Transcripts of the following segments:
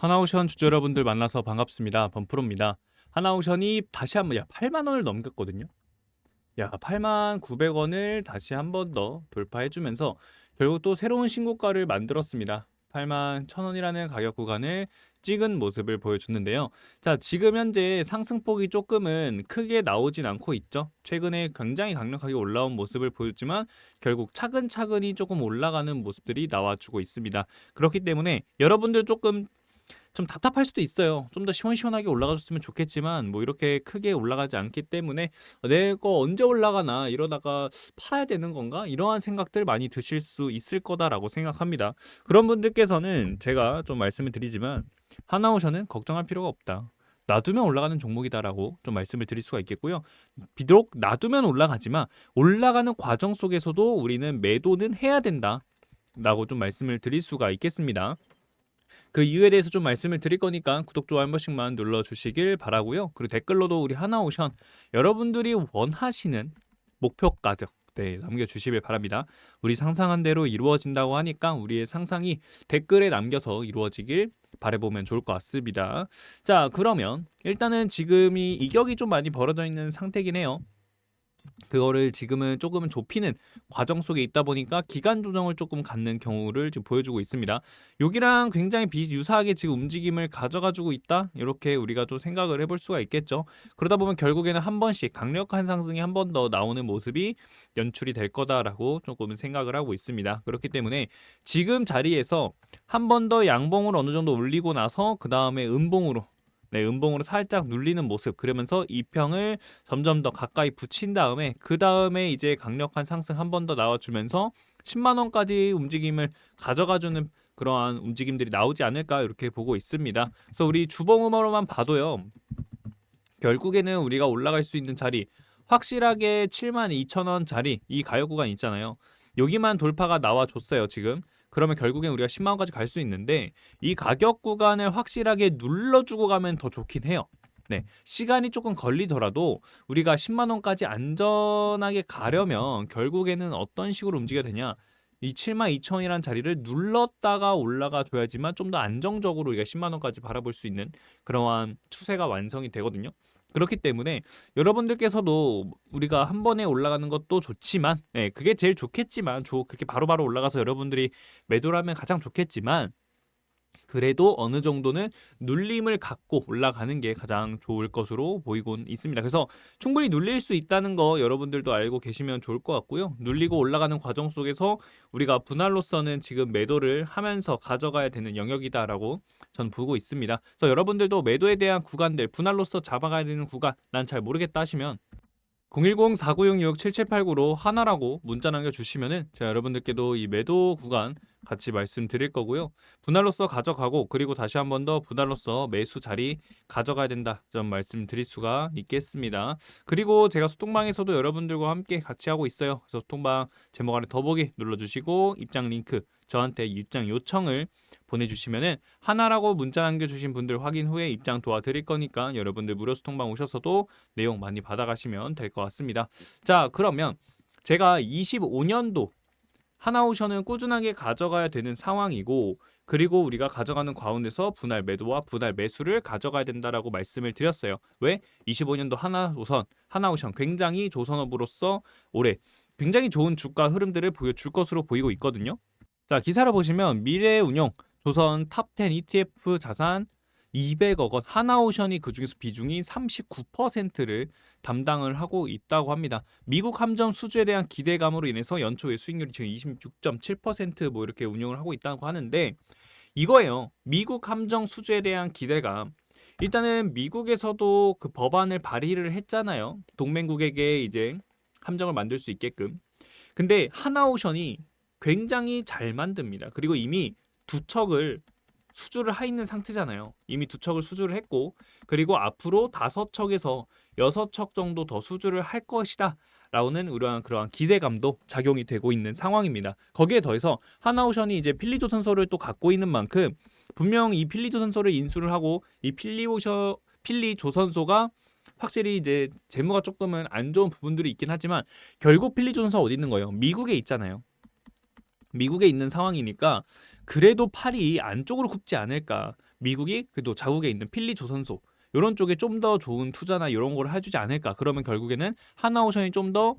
하나오션 주주 여러분들 만나서 반갑습니다. 범프로입니다. 하나오션이 다시 한번 야 8만 원을 넘겼거든요. 야 8만 900원을 다시 한 번 더 돌파해주면서 결국 또 새로운 신고가를 만들었습니다. 8만 1000원이라는 가격 구간을 찍은 모습을 보여줬는데요. 자, 지금 현재 상승폭이 조금은 크게 나오진 않고 있죠. 최근에 굉장히 강력하게 올라온 모습을 보였지만 결국 차근차근히 조금 올라가는 모습들이 나와주고 있습니다. 그렇기 때문에 여러분들 조금 좀 답답할 수도 있어요. 좀 더 시원시원하게 올라가줬으면 좋겠지만 뭐 이렇게 크게 올라가지 않기 때문에 내 거 언제 올라가나 이러다가 팔아야 되는 건가 이러한 생각들 많이 드실 수 있을 거다라고 생각합니다. 그런 분들께서는 제가 좀 말씀을 드리지만 하나오션은 걱정할 필요가 없다. 놔두면 올라가는 종목이다라고 좀 말씀을 드릴 수가 있겠고요. 비록 놔두면 올라가지만 올라가는 과정 속에서도 우리는 매도는 해야 된다 라고 좀 말씀을 드릴 수가 있겠습니다. 그 이유에 대해서 좀 말씀을 드릴 거니까 구독, 좋아요 한 번씩만 눌러주시길 바라고요. 그리고 댓글로도 우리 하나오션 여러분들이 원하시는 목표 가격 네, 남겨주시길 바랍니다. 우리 상상한 대로 이루어진다고 하니까 우리의 상상이 댓글에 남겨서 이루어지길 바라보면 좋을 것 같습니다. 자, 그러면 일단은 지금이 이격이 좀 많이 벌어져 있는 상태긴 해요. 그거를 지금은 조금은 좁히는 과정 속에 있다 보니까 기간 조정을 조금 갖는 경우를 지금 보여주고 있습니다. 여기랑 굉장히 비유사하게 지금 움직임을 가져가지고 있다 이렇게 우리가 좀 생각을 해볼 수가 있겠죠. 그러다 보면 결국에는 한 번씩 강력한 상승이 한 번 더 나오는 모습이 연출이 될 거다라고 조금 생각을 하고 있습니다. 그렇기 때문에 지금 자리에서 한 번 더 양봉을 어느 정도 올리고 나서 그 다음에 음봉으로 네, 음봉으로 살짝 눌리는 모습 그러면서 이평을 점점 더 가까이 붙인 다음에 그 다음에 이제 강력한 상승 한 번 더 나와주면서 10만 원까지 움직임을 가져가주는 그러한 움직임들이 나오지 않을까 이렇게 보고 있습니다. 그래서 우리 주봉음으로만 봐도요. 결국에는 우리가 올라갈 수 있는 자리 확실하게 7만 2천 원 자리 이 가격 구간 있잖아요. 여기만 돌파가 나와줬어요 지금. 그러면 결국엔 우리가 10만 원까지 갈 수 있는데 이 가격 구간을 확실하게 눌러주고 가면 더 좋긴 해요. 네, 시간이 조금 걸리더라도 우리가 10만 원까지 안전하게 가려면 결국에는 어떤 식으로 움직여야 되냐? 이 7만 2천 원이라는 자리를 눌렀다가 올라가 줘야지만 좀 더 안정적으로 우리가 10만 원까지 바라볼 수 있는 그러한 추세가 완성이 되거든요. 그렇기 때문에 여러분들께서도 우리가 한 번에 올라가는 것도 좋지만, 네, 그게 제일 좋겠지만, 조, 그렇게 바로바로 올라가서 여러분들이 매도를 하면 가장 좋겠지만, 그래도 어느 정도는 눌림을 갖고 올라가는 게 가장 좋을 것으로 보이곤 있습니다. 그래서 충분히 눌릴 수 있다는 거 여러분들도 알고 계시면 좋을 것 같고요. 눌리고 올라가는 과정 속에서 우리가 분할로서는 지금 매도를 하면서 가져가야 되는 영역이다라고 전 보고 있습니다. 그래서 여러분들도 매도에 대한 구간들 분할로서 잡아가야 되는 구간 난 잘 모르겠다 하시면 010-4966-7789로 하나라고 문자 남겨주시면은 제가 여러분들께도 이 매도 구간 같이 말씀드릴 거고요. 분할로서 가져가고 그리고 다시 한 번 더 분할로서 매수 자리 가져가야 된다 좀 말씀드릴 수가 있겠습니다. 그리고 제가 소통방에서도 여러분들과 함께 같이 하고 있어요. 그래서 소통방 제목 아래 더보기 눌러주시고 입장 링크 저한테 입장 요청을 보내주시면은 하나라고 문자 남겨주신 분들 확인 후에 입장 도와드릴 거니까 여러분들 무료 소통방 오셔서도 내용 많이 받아가시면 될 것 같습니다. 자 그러면 제가 25년도 하나오션은 꾸준하게 가져가야 되는 상황이고 그리고 우리가 가져가는 가운데서 분할 매도와 분할 매수를 가져가야 된다라고 말씀을 드렸어요. 왜? 25년도 하나오선, 하나오션 굉장히 조선업으로서 올해 굉장히 좋은 주가 흐름들을 보여줄 것으로 보이고 있거든요. 자 기사를 보시면 미래운용 조선 탑10 ETF 자산 200억 원 하나오션이 그 중에서 비중이 39%를 담당을 하고 있다고 합니다. 미국 함정 수주에 대한 기대감으로 인해서 연초에 수익률이 지금 26.7%뭐 이렇게 운영을 하고 있다고 하는데 이거예요. 미국 함정 수주에 대한 기대감. 일단은 미국에서도 그 법안을 발의를 했잖아요. 동맹국에게 이제 함정을 만들 수 있게끔. 근데 하나오션이 굉장히 잘 만듭니다. 그리고 이미 두 척을 수주를 하 있는 상태잖아요. 이미 두 척을 수주를 했고 그리고 앞으로 다섯 척에서 여섯 척 정도 더 수주를 할 것이다. 라는 그러한 그러한 기대감도 작용이 되고 있는 상황입니다. 거기에 더해서 하나오션이 이제 필리조선소를 또 갖고 있는 만큼 분명 이 필리조선소를 인수를 하고 이 필리오셔 필리 조선소가 확실히 이제 재무가 조금은 안 좋은 부분들이 있긴 하지만 결국 필리조선소 어디 있는 거예요? 미국에 있잖아요. 미국에 있는 상황이니까 그래도 팔이 안쪽으로 굽지 않을까. 미국이 그래도 자국에 있는 필리 조선소 이런 쪽에 좀 더 좋은 투자나 이런 걸 해주지 않을까. 그러면 결국에는 하나오션이 좀 더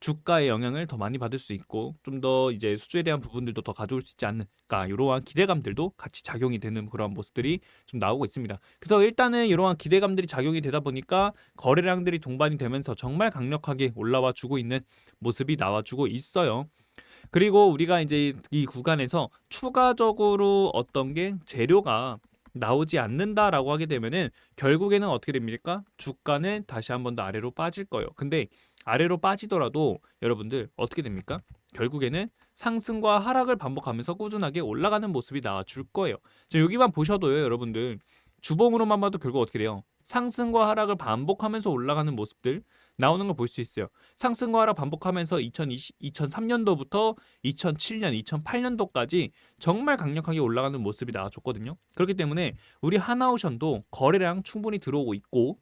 주가의 영향을 더 많이 받을 수 있고 좀 더 이제 수주에 대한 부분들도 더 가져올 수 있지 않을까 이러한 기대감들도 같이 작용이 되는 그런 모습들이 좀 나오고 있습니다. 그래서 일단은 이러한 기대감들이 작용이 되다 보니까 거래량들이 동반이 되면서 정말 강력하게 올라와 주고 있는 모습이 나와주고 있어요. 그리고 우리가 이제 이 구간에서 추가적으로 어떤 게 재료가 나오지 않는다라고 하게 되면은 결국에는 어떻게 됩니까? 주가는 다시 한 번 더 아래로 빠질 거예요. 근데 아래로 빠지더라도 여러분들 어떻게 됩니까? 결국에는 상승과 하락을 반복하면서 꾸준하게 올라가는 모습이 나와줄 거예요. 지금 여기만 보셔도요, 여러분들 주봉으로만 봐도 결국 어떻게 돼요? 상승과 하락을 반복하면서 올라가는 모습들 나오는 걸 볼 수 있어요. 상승과 하락 반복하면서 2020, 2003년도부터 2007년, 2008년도까지 정말 강력하게 올라가는 모습이 나와줬거든요. 그렇기 때문에 우리 하나오션도 거래량 충분히 들어오고 있고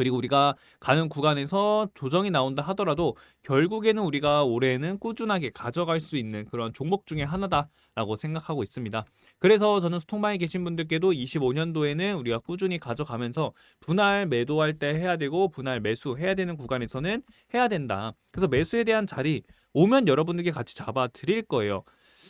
그리고 우리가 가는 구간에서 조정이 나온다 하더라도 결국에는 우리가 올해는 꾸준하게 가져갈 수 있는 그런 종목 중에 하나다라고 생각하고 있습니다. 그래서 저는 스톡방에 계신 분들께도 25년도에는 우리가 꾸준히 가져가면서 분할 매도할 때 해야 되고 분할 매수 해야 되는 구간에서는 해야 된다. 그래서 매수에 대한 자리 오면 여러분들께 같이 잡아 드릴 거예요.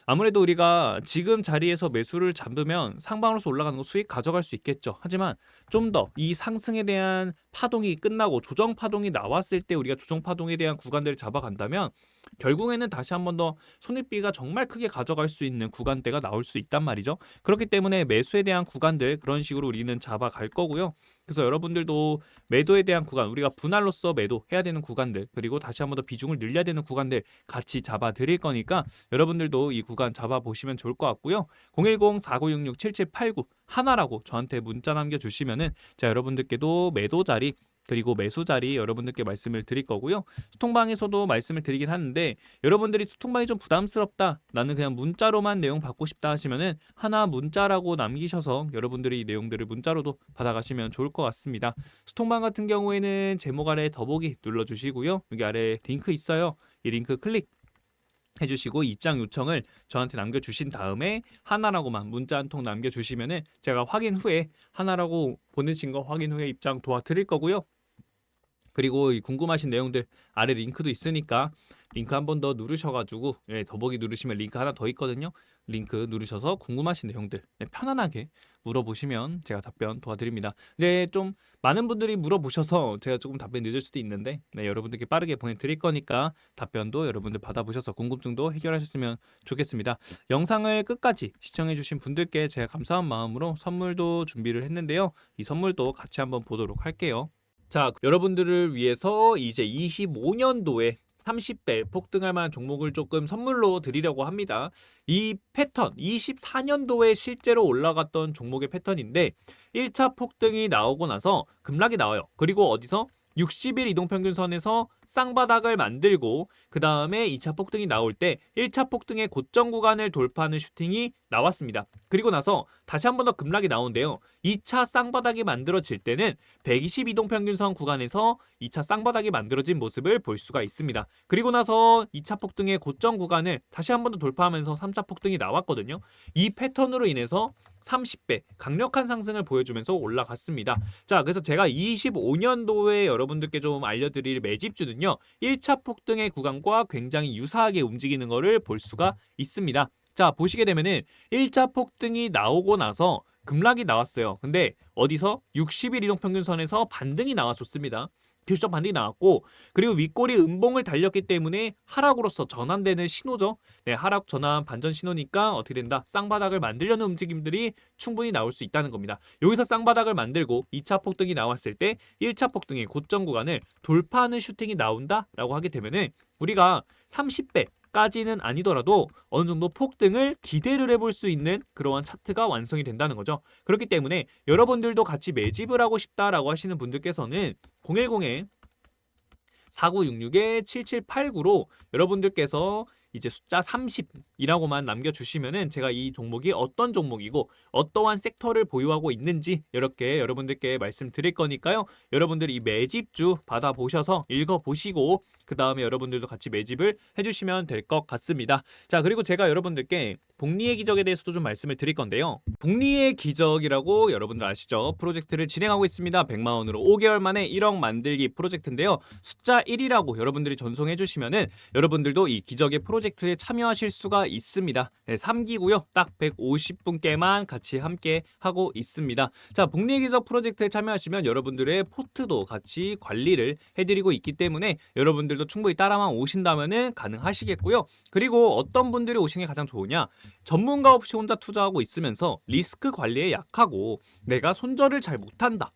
아무래도 우리가 지금 자리에서 매수를 잡으면 상방으로서 올라가는 거 수익 가져갈 수 있겠죠. 하지만 좀 더 이 상승에 대한 파동이 끝나고 조정 파동이 나왔을 때 우리가 조정 파동에 대한 구간들을 잡아간다면 결국에는 다시 한 번 더 손익비가 정말 크게 가져갈 수 있는 구간대가 나올 수 있단 말이죠. 그렇기 때문에 매수에 대한 구간들 그런 식으로 우리는 잡아갈 거고요. 그래서 여러분들도 매도에 대한 구간 우리가 분할로서 매도해야 되는 구간들 그리고 다시 한 번 더 비중을 늘려야 되는 구간들 같이 잡아 드릴 거니까 여러분들도 이 구간 잡아 보시면 좋을 것 같고요. 010-4966-7789 하나라고 저한테 문자 남겨 주시면은 자 여러분들께도 매도 자리 그리고 매수 자리 여러분들께 말씀을 드릴 거고요. 소통방에서도 말씀을 드리긴 하는데 여러분들이 소통방이 좀 부담스럽다. 나는 그냥 문자로만 내용 받고 싶다 하시면은 하나 문자라고 남기셔서 여러분들이 이 내용들을 문자로도 받아가시면 좋을 것 같습니다. 소통방 같은 경우에는 제목 아래 더보기 눌러주시고요. 여기 아래 링크 있어요. 이 링크 클릭 해주시고 입장 요청을 저한테 남겨주신 다음에 하나라고만 문자 한 통 남겨주시면은 제가 확인 후에 하나라고 보내신 거 확인 후에 입장 도와드릴 거고요. 그리고 이 궁금하신 내용들 아래 링크도 있으니까 링크 한 번 더 누르셔가지고 예, 더보기 누르시면 링크 하나 더 있거든요. 링크 누르셔서 궁금하신 내용들 네, 편안하게 물어보시면 제가 답변 도와드립니다. 네, 좀 많은 분들이 물어보셔서 제가 조금 답변 늦을 수도 있는데 네, 여러분들께 빠르게 보내드릴 거니까 답변도 여러분들 받아보셔서 궁금증도 해결하셨으면 좋겠습니다. 영상을 끝까지 시청해주신 분들께 제가 감사한 마음으로 선물도 준비를 했는데요. 이 선물도 같이 한번 보도록 할게요. 자, 여러분들을 위해서 이제 25년도에 30배 폭등할 만한 종목을 조금 선물로 드리려고 합니다. 이 패턴, 24년도에 실제로 올라갔던 종목의 패턴인데 1차 폭등이 나오고 나서 급락이 나와요. 그리고 어디서 60일 이동평균선에서 쌍바닥을 만들고 그 다음에 2차 폭등이 나올 때 1차 폭등의 고점 구간을 돌파하는 슈팅이 나왔습니다. 그리고 나서 다시 한 번 더 급락이 나오는데요. 2차 쌍바닥이 만들어질 때는 120 이동평균선 구간에서 2차 쌍바닥이 만들어진 모습을 볼 수가 있습니다. 그리고 나서 2차 폭등의 고점 구간을 다시 한 번 더 돌파하면서 3차 폭등이 나왔거든요. 이 패턴으로 인해서 30배 강력한 상승을 보여주면서 올라갔습니다. 자, 그래서 제가 25년도에 여러분들께 좀 알려드릴 매집주는요. 1차 폭등의 구간과 굉장히 유사하게 움직이는 것을 볼 수가 있습니다. 자, 보시게 되면은 1차 폭등이 나오고 나서 급락이 나왔어요. 근데 어디서 60일 이동평균선에서 반등이 나와줬습니다. 기술적 반등이 나왔고 그리고 윗골이 음봉을 달렸기 때문에 하락으로서 전환되는 신호죠. 네, 하락 전환 반전 신호니까 어떻게 된다? 쌍바닥을 만들려는 움직임들이 충분히 나올 수 있다는 겁니다. 여기서 쌍바닥을 만들고 2차 폭등이 나왔을 때 1차 폭등의 고점 구간을 돌파하는 슈팅이 나온다라고 하게 되면은 우리가 30배 까지는 아니더라도 어느 정도 폭등을 기대를 해볼 수 있는 그러한 차트가 완성이 된다는 거죠. 그렇기 때문에 여러분들도 같이 매집을 하고 싶다라고 하시는 분들께서는 010에 4966에 7789로 여러분들께서 이제 숫자 30이라고만 남겨주시면은 제가 이 종목이 어떤 종목이고 어떠한 섹터를 보유하고 있는지 이렇게 여러분들께 말씀드릴 거니까요. 여러분들이 이 매집주 받아보셔서 읽어보시고 그 다음에 여러분들도 같이 매집을 해주시면 될 것 같습니다. 자 그리고 제가 여러분들께 복리의 기적에 대해서도 좀 말씀을 드릴 건데요. 복리의 기적이라고 여러분들 아시죠? 프로젝트를 진행하고 있습니다. 100만 원으로 5개월 만에 1억 만들기 프로젝트인데요. 숫자 1이라고 여러분들이 전송해 주시면은 여러분들도 이 기적의 프로젝트에 참여하실 수가 있습니다. 네, 3기고요. 딱 150분께만 같이 함께 하고 있습니다. 자, 복리의 기적 프로젝트에 참여하시면 여러분들의 포트도 같이 관리를 해드리고 있기 때문에 여러분들도 충분히 따라만 오신다면은 가능하시겠고요. 그리고 어떤 분들이 오시는 게 가장 좋으냐? 전문가 없이 혼자 투자하고 있으면서 리스크 관리에 약하고 내가 손절을 잘 못한다.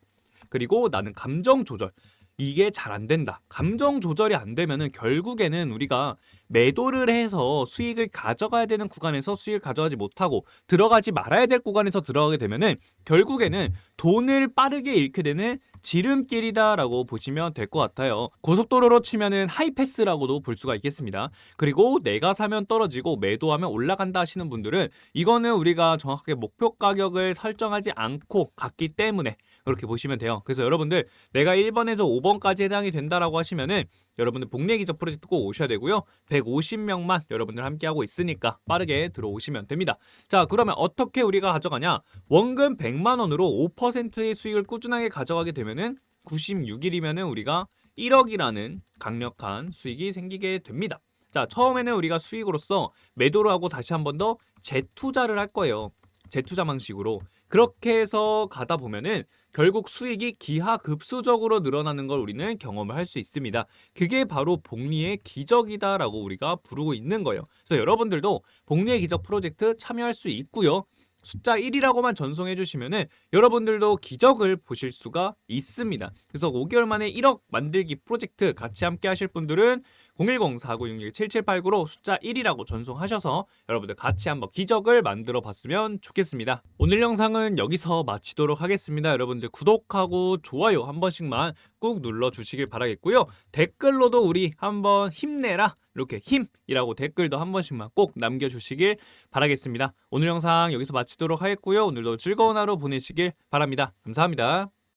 그리고 나는 감정 조절. 이게 잘 안 된다. 감정 조절이 안 되면은 결국에는 우리가 매도를 해서 수익을 가져가야 되는 구간에서 수익을 가져가지 못하고 들어가지 말아야 될 구간에서 들어가게 되면은 결국에는 돈을 빠르게 잃게 되는 지름길이다라고 보시면 될 것 같아요. 고속도로로 치면은 하이패스라고도 볼 수가 있겠습니다. 그리고 내가 사면 떨어지고 매도하면 올라간다 하시는 분들은 이거는 우리가 정확하게 목표 가격을 설정하지 않고 갔기 때문에 그렇게 보시면 돼요. 그래서 여러분들 내가 1번에서 5번까지 해당이 된다라고 하시면은 여러분들 복례기적 프로젝트 꼭 오셔야 되고요. 150명만 여러분들 함께하고 있으니까 빠르게 들어오시면 됩니다. 자, 그러면 어떻게 우리가 가져가냐? 원금 100만 원으로 5%의 수익을 꾸준하게 가져가게 되면은 96일이면은 우리가 1억이라는 강력한 수익이 생기게 됩니다. 자, 처음에는 우리가 수익으로서 매도를 하고 다시 한 번 더 재투자를 할 거예요. 재투자 방식으로. 그렇게 해서 가다 보면은 결국 수익이 기하급수적으로 늘어나는 걸 우리는 경험을 할 수 있습니다. 그게 바로 복리의 기적이다라고 우리가 부르고 있는 거예요. 그래서 여러분들도 복리의 기적 프로젝트 참여할 수 있고요. 숫자 1이라고만 전송해 주시면은 여러분들도 기적을 보실 수가 있습니다. 그래서 5개월 만에 1억 만들기 프로젝트 같이 함께 하실 분들은 010-4966-7789로 숫자 1이라고 전송하셔서 여러분들 같이 한번 기적을 만들어 봤으면 좋겠습니다. 오늘 영상은 여기서 마치도록 하겠습니다. 여러분들 구독하고 좋아요 한 번씩만 꾹 눌러 주시길 바라겠고요. 댓글로도 우리 한번 힘내라 이렇게 힘이라고 댓글도 한 번씩만 꼭 남겨주시길 바라겠습니다. 오늘 영상 여기서 마치도록 하겠고요. 오늘도 즐거운 하루 보내시길 바랍니다. 감사합니다.